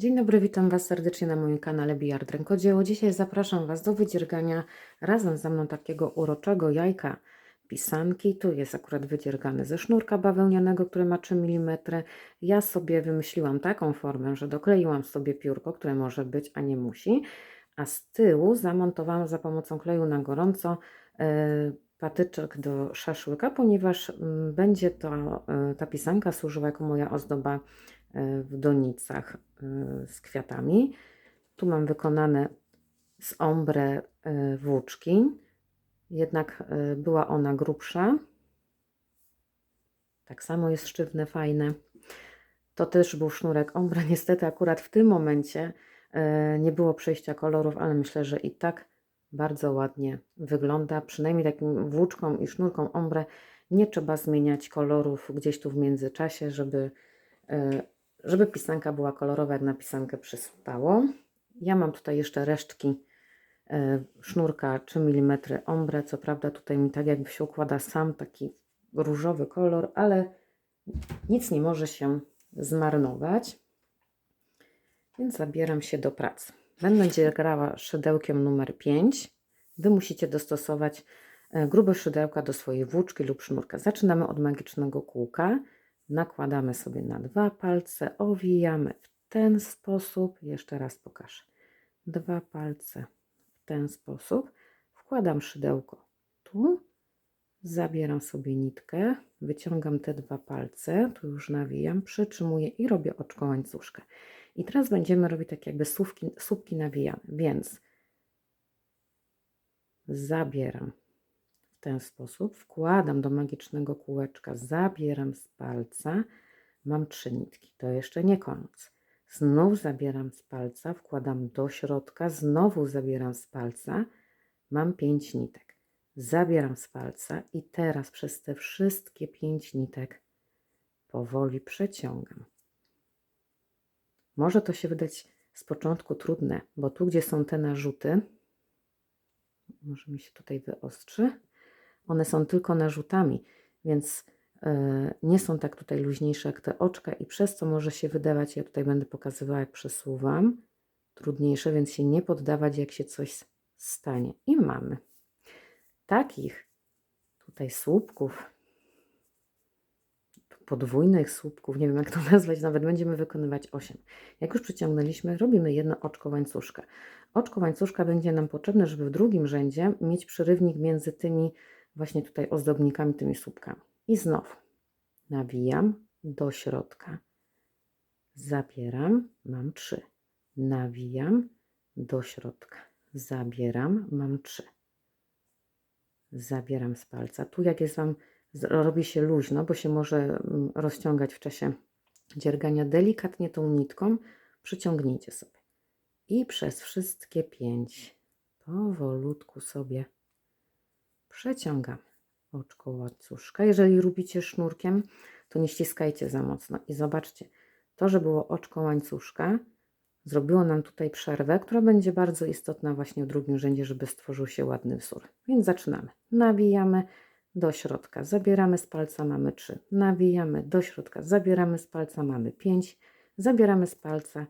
Dzień dobry, witam Was serdecznie na moim kanale Billard Rękodzieło. Dzisiaj zapraszam Was do wydziergania razem ze mną takiego uroczego jajka pisanki. Tu jest akurat wydziergany ze sznurka bawełnianego, który ma 3 mm. Ja sobie wymyśliłam taką formę, że dokleiłam sobie piórko, które może być, a nie musi, a z tyłu zamontowałam za pomocą kleju na gorąco e, patyczek do szaszłyka, ponieważ mm, będzie to, e, ta pisanka służyła jako moja ozdoba w donicach e, z kwiatami. Tu mam wykonane z ombre e, włóczki, jednak e, była ona grubsza. Tak samo jest sztywne, fajne. To też był sznurek ombre. Niestety akurat w tym momencie e, nie było przejścia kolorów, ale myślę, że i tak bardzo ładnie wygląda. Przynajmniej takim włóczką i sznurką ombre nie trzeba zmieniać kolorów gdzieś tu w międzyczasie, żeby, e, żeby pisanka była kolorowa, jak na pisankę przystało. Ja mam tutaj jeszcze resztki e, sznurka 3 mm ombre. Co prawda tutaj mi tak jakby się układa sam taki różowy kolor, ale nic nie może się zmarnować. Więc zabieram się do pracy. Będę grała szydełkiem numer 5. Wy musicie dostosować e, grube szydełka do swojej włóczki lub sznurka. Zaczynamy od magicznego kółka. Nakładamy sobie na dwa palce, owijamy w ten sposób. Jeszcze raz pokażę. Dwa palce w ten sposób. Wkładam szydełko tu. Zabieram sobie nitkę, wyciągam te dwa palce, tu już nawijam, przytrzymuję i robię oczko łańcuszkę. I teraz będziemy robić tak jakby słupki, słupki nawijane, więc zabieram ten sposób, wkładam do magicznego kółeczka, zabieram z palca, mam trzy nitki, to jeszcze nie koniec. Znów zabieram z palca, wkładam do środka, znowu zabieram z palca, mam pięć nitek. Zabieram z palca i teraz przez te wszystkie pięć nitek powoli przeciągam. Może to się wydać z początku trudne, bo tu, gdzie są te narzuty, może mi się tutaj wyostrzy, one są tylko narzutami, więc yy, nie są tak tutaj luźniejsze jak te oczka i przez co może się wydawać, ja tutaj będę pokazywała jak przesuwam, trudniejsze, więc się nie poddawać jak się coś stanie. I mamy takich tutaj słupków, podwójnych słupków, nie wiem jak to nazwać, nawet będziemy wykonywać 8. Jak już przyciągnęliśmy, robimy jedno oczko łańcuszka. Oczko łańcuszka będzie nam potrzebne, żeby w drugim rzędzie mieć przerywnik między tymi właśnie tutaj ozdobnikami, tymi słupkami. I znowu nawijam do środka, zabieram, mam 3. Nawijam do środka, zabieram, mam 3 zabieram z palca. Tu jak jest Wam, robi się luźno, bo się może mm, rozciągać w czasie dziergania, delikatnie tą nitką przyciągnijcie sobie. I przez wszystkie pięć powolutku sobie przeciągam oczko łańcuszka. Jeżeli lubicie sznurkiem, to nie ściskajcie za mocno. I zobaczcie, to, że było oczko łańcuszka, zrobiło nam tutaj przerwę, która będzie bardzo istotna właśnie w drugim rzędzie, żeby stworzył się ładny wzór. Więc zaczynamy. Nawijamy do środka, zabieramy z palca, mamy 3. Nawijamy do środka, zabieramy z palca, mamy 5. Zabieramy z palca,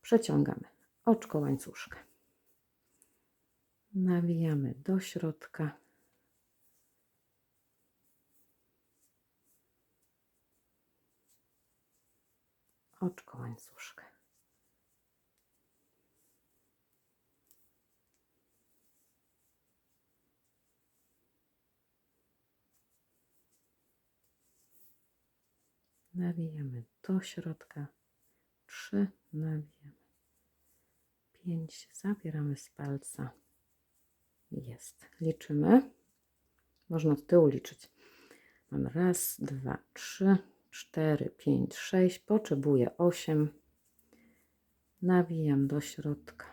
przeciągamy oczko łańcuszka. Nawijamy do środka. Oczko łańcuszka. nawijamy do środka, 3 nawijamy, 5 zabieramy z palca, jest, liczymy, można od tyłu liczyć, mam raz, dwa, trzy, cztery, pięć, sześć, potrzebuję 8, nawijam do środka,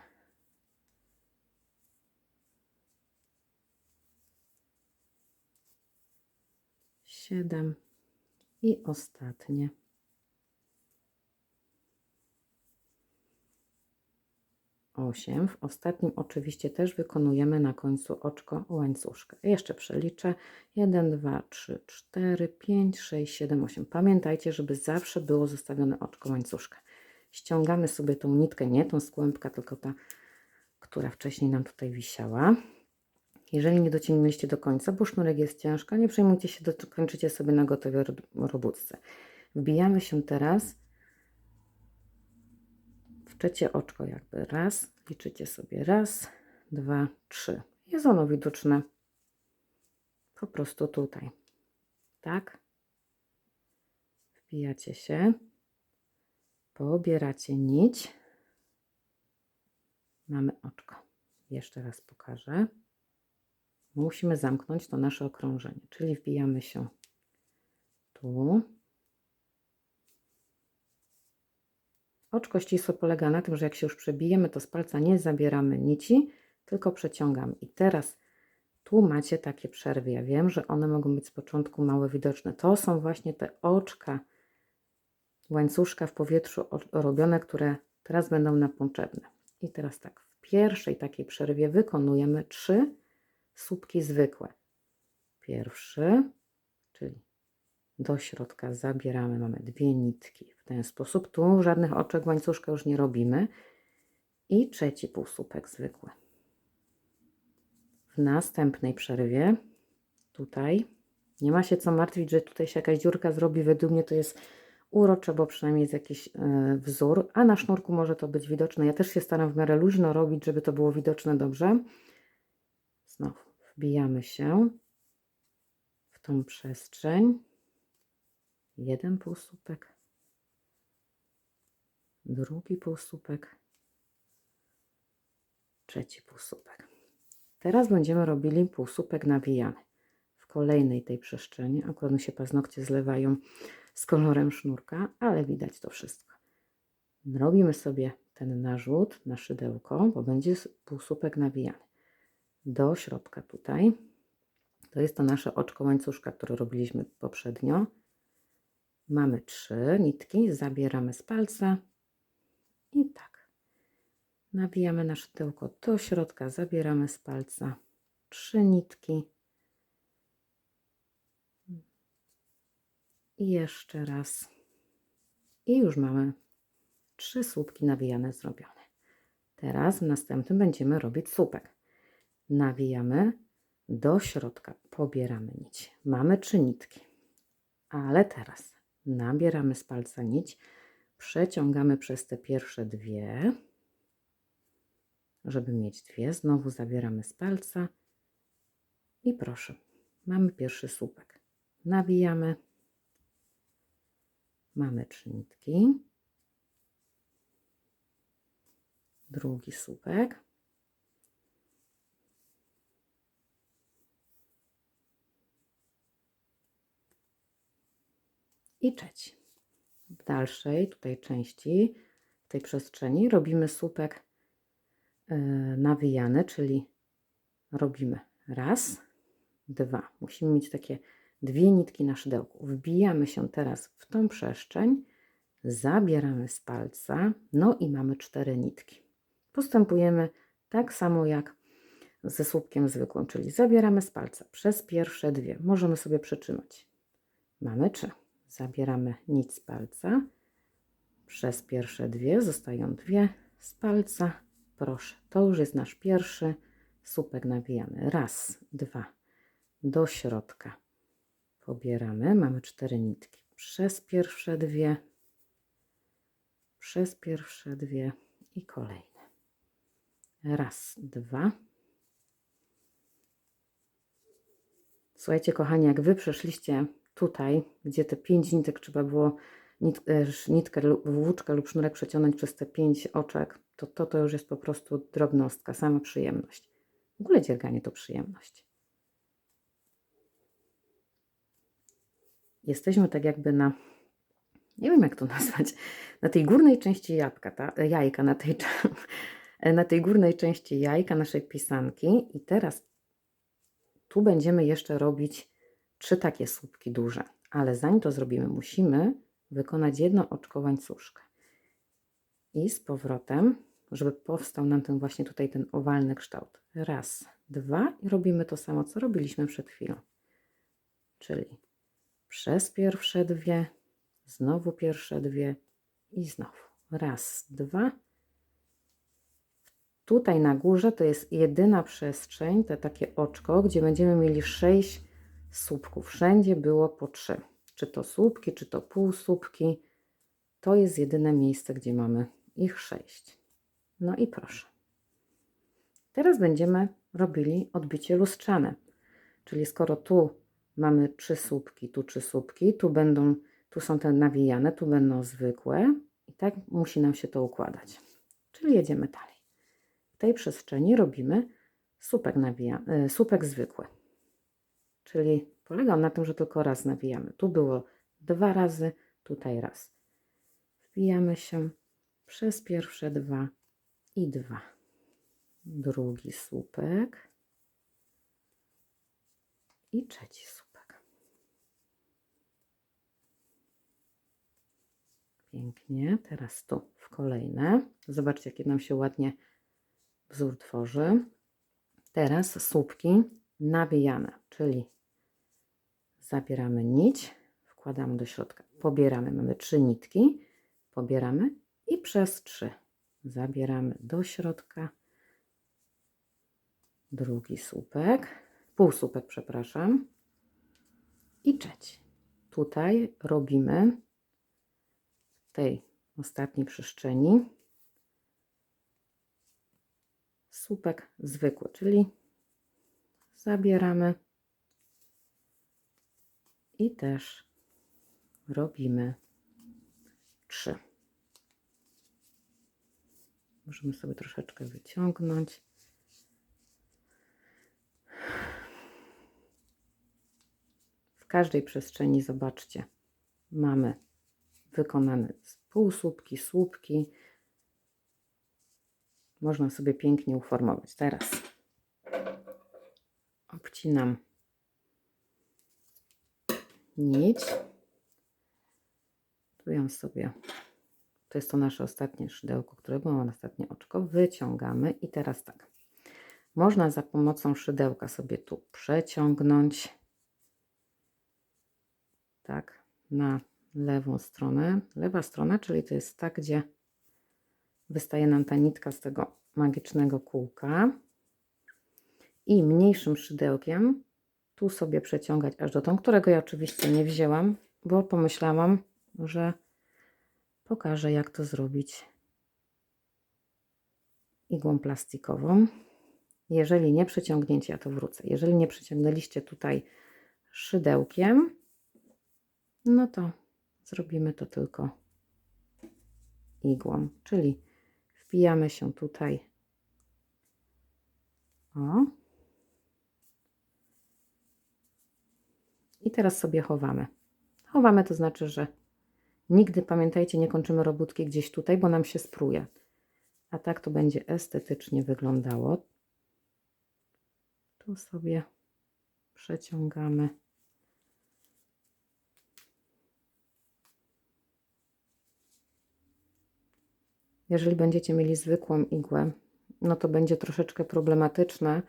siedem, i ostatnie. Osiem. W ostatnim oczywiście też wykonujemy na końcu oczko łańcuszkę. Jeszcze przeliczę. 1, 2, 3, 4, 5, 6, 7, 8. Pamiętajcie, żeby zawsze było zostawione oczko łańcuszka. ściągamy sobie tą nitkę, nie tą z kłębka, tylko ta, która wcześniej nam tutaj wisiała. Jeżeli nie dociągnęliście do końca, bo sznurek jest ciężko, nie przejmujcie się, dokończycie sobie na gotowej ro- robótce. Wbijamy się teraz trzecie oczko jakby. Raz, liczycie sobie raz, dwa, trzy. Jest ono widoczne po prostu tutaj. Tak? Wbijacie się, pobieracie nić. Mamy oczko. Jeszcze raz pokażę. Musimy zamknąć to nasze okrążenie, czyli wbijamy się tu. Oczko ścisłe polega na tym, że jak się już przebijemy, to z palca nie zabieramy nici, tylko przeciągamy. I teraz tu macie takie przerwy. Ja wiem, że one mogą być z początku małe widoczne. To są właśnie te oczka łańcuszka w powietrzu robione, które teraz będą nam potrzebne. I teraz tak, w pierwszej takiej przerwie wykonujemy trzy słupki zwykłe. Pierwszy, czyli do środka zabieramy, mamy dwie nitki. Ten sposób tu żadnych oczek łańcuszka już nie robimy. I trzeci półsłupek zwykły. W następnej przerwie, tutaj, nie ma się co martwić, że tutaj się jakaś dziurka zrobi. Według mnie to jest urocze, bo przynajmniej jest jakiś e, wzór, a na sznurku może to być widoczne. Ja też się staram w miarę luźno robić, żeby to było widoczne dobrze. Znowu wbijamy się w tą przestrzeń. Jeden półsłupek, drugi półsłupek, trzeci półsłupek. Teraz będziemy robili półsłupek nawijany w kolejnej tej przestrzeni. Akurat mi się paznokcie zlewają z kolorem sznurka, ale widać to wszystko. Robimy sobie ten narzut na szydełko, bo będzie półsłupek nawijany. Do środka tutaj. To jest to nasze oczko łańcuszka, które robiliśmy poprzednio. Mamy trzy nitki, zabieramy z palca i tak. Nawijamy nasze tyłko do środka, zabieramy z palca trzy nitki. I jeszcze raz. I już mamy trzy słupki nawijane zrobione. Teraz w następnym będziemy robić słupek. Nawijamy do środka, pobieramy nić. Mamy trzy nitki, ale teraz nabieramy z palca nić, przeciągamy przez te pierwsze dwie, żeby mieć dwie. Znowu zabieramy z palca i proszę, mamy pierwszy słupek. Nawijamy, mamy trzy nitki, drugi słupek. I trzeci. Dalszej tutaj części, tej przestrzeni robimy słupek e, nawijany, czyli robimy raz, dwa. Musimy mieć takie dwie nitki na szydełku. Wbijamy się teraz w tą przestrzeń, zabieramy z palca, no i mamy cztery nitki. Postępujemy tak samo jak ze słupkiem zwykłym, czyli zabieramy z palca przez pierwsze dwie. Możemy sobie przytrzymać. Mamy trzy. Zabieramy nić z palca. Przez pierwsze dwie zostają dwie z palca. Proszę, to już jest nasz pierwszy słupek nawijany. Raz, dwa, do środka. Pobieramy, mamy cztery nitki. Przez pierwsze dwie, przez pierwsze dwie i kolejne. Raz, dwa. Słuchajcie, kochani, jak wy przeszliście tutaj, gdzie te pięć nitek trzeba było nit, e, nitkę, lub- włóczkę lub sznurek przeciągnąć przez te pięć oczek, to, to to już jest po prostu drobnostka, sama przyjemność. W ogóle dzierganie to przyjemność. Jesteśmy tak jakby na, nie wiem jak to nazwać, na tej górnej części jabłka, ta, e, jajka, na tej, na tej górnej części jajka naszej pisanki i teraz tu będziemy jeszcze robić trzy takie słupki duże, ale zanim to zrobimy, musimy wykonać jedno oczko łańcuszka. I z powrotem, żeby powstał nam ten właśnie tutaj ten owalny kształt. Raz, dwa i robimy to samo, co robiliśmy przed chwilą. Czyli przez pierwsze dwie, znowu pierwsze dwie i znowu. Raz, dwa. Tutaj na górze to jest jedyna przestrzeń, to takie oczko, gdzie będziemy mieli sześć słupków. Wszędzie było po trzy. Czy to słupki, czy to półsłupki. To jest jedyne miejsce, gdzie mamy ich sześć. No i proszę. Teraz będziemy robili odbicie lustrzane. Czyli skoro tu mamy trzy słupki, tu trzy słupki, tu będą, tu są te nawijane, tu będą zwykłe i tak musi nam się to układać. Czyli jedziemy dalej. W tej przestrzeni robimy słupek, nawija, y, słupek zwykły. Czyli polega on na tym, że tylko raz nawijamy. Tu było dwa razy, tutaj raz. Wbijamy się przez pierwsze dwa i dwa. Drugi słupek i trzeci słupek. Pięknie. Teraz tu w kolejne. Zobaczcie, jakie nam się ładnie wzór tworzy. Teraz słupki nawijane, czyli zabieramy nić, wkładamy do środka, pobieramy, mamy trzy nitki, pobieramy i przez trzy. Zabieramy do środka. Drugi słupek, półsłupek, przepraszam, i trzeci. Tutaj robimy w tej ostatniej przestrzeni słupek zwykły, czyli zabieramy i też robimy trzy. Możemy sobie troszeczkę wyciągnąć. W każdej przestrzeni, zobaczcie, mamy wykonane półsłupki, słupki. Można sobie pięknie uformować. Teraz obcinam nić. Tu ją sobie, to jest to nasze ostatnie szydełko, które było na ostatnie oczko. Wyciągamy i teraz tak. Można za pomocą szydełka sobie tu przeciągnąć. Tak, na lewą stronę. Lewa strona, czyli to jest ta, gdzie wystaje nam ta nitka z tego magicznego kółka. I mniejszym szydełkiem tu sobie przeciągać aż dotąd, którego ja oczywiście nie wzięłam, bo pomyślałam, że pokażę jak to zrobić igłą plastikową. Jeżeli nie przeciągnięcie, ja to wrócę. Jeżeli nie przeciągnęliście tutaj szydełkiem, no to zrobimy to tylko igłą, czyli wbijamy się tutaj. O. I teraz sobie chowamy. Chowamy to znaczy, że nigdy, pamiętajcie, nie kończymy robótki gdzieś tutaj, bo nam się spruje. A tak to będzie estetycznie wyglądało. Tu sobie przeciągamy. Jeżeli będziecie mieli zwykłą igłę, no to będzie troszeczkę problematyczne,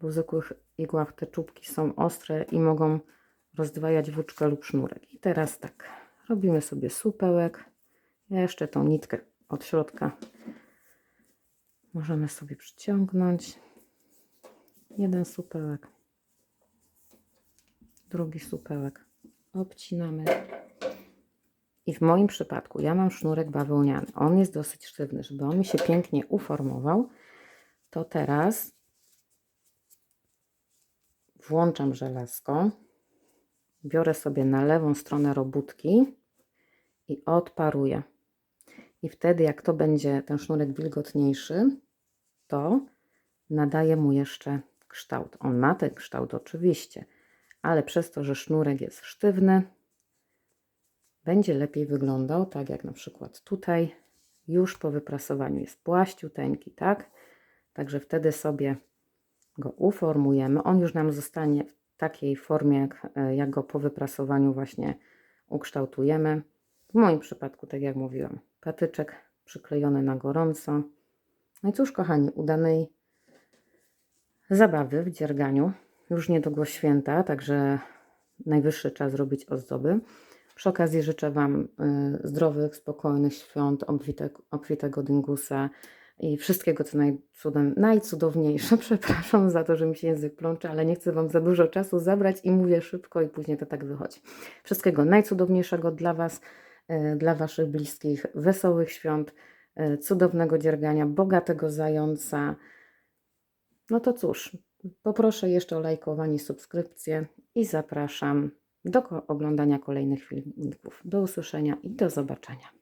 bo w zwykłych igłach te czubki są ostre i mogą rozdwajać włóczkę lub sznurek. I teraz tak, robimy sobie supełek. Ja jeszcze tą nitkę od środka możemy sobie przyciągnąć. Jeden supełek, drugi supełek obcinamy. I w moim przypadku ja mam sznurek bawełniany. On jest dosyć sztywny, żeby on mi się pięknie uformował. To teraz włączam żelazko. Biorę sobie na lewą stronę robótki i odparuję. I wtedy, jak to będzie ten sznurek wilgotniejszy, to nadaje mu jeszcze kształt. On ma ten kształt oczywiście, ale przez to, że sznurek jest sztywny, będzie lepiej wyglądał, tak jak na przykład tutaj, już po wyprasowaniu jest płaściuteńki, tak? Także wtedy sobie go uformujemy. On już nam zostanie takiej formie, jak, e, jak go po wyprasowaniu właśnie ukształtujemy. W moim przypadku, tak jak mówiłam, patyczek przyklejony na gorąco. No i cóż, kochani, udanej zabawy w dzierganiu. Już niedługo święta, także najwyższy czas robić ozdoby. Przy okazji życzę Wam y, zdrowych, spokojnych świąt, obfite, obfitego dyngusa i wszystkiego, co najcudem, najcudowniejsze. Przepraszam za to, że mi się język plącze, ale nie chcę Wam za dużo czasu zabrać i mówię szybko i później to tak wychodzi. Wszystkiego najcudowniejszego dla Was, y, dla Waszych bliskich, wesołych świąt, y, cudownego dziergania, bogatego zająca. No to cóż, poproszę jeszcze o lajkowanie, subskrypcję i zapraszam do oglądania kolejnych filmików. Do usłyszenia i do zobaczenia.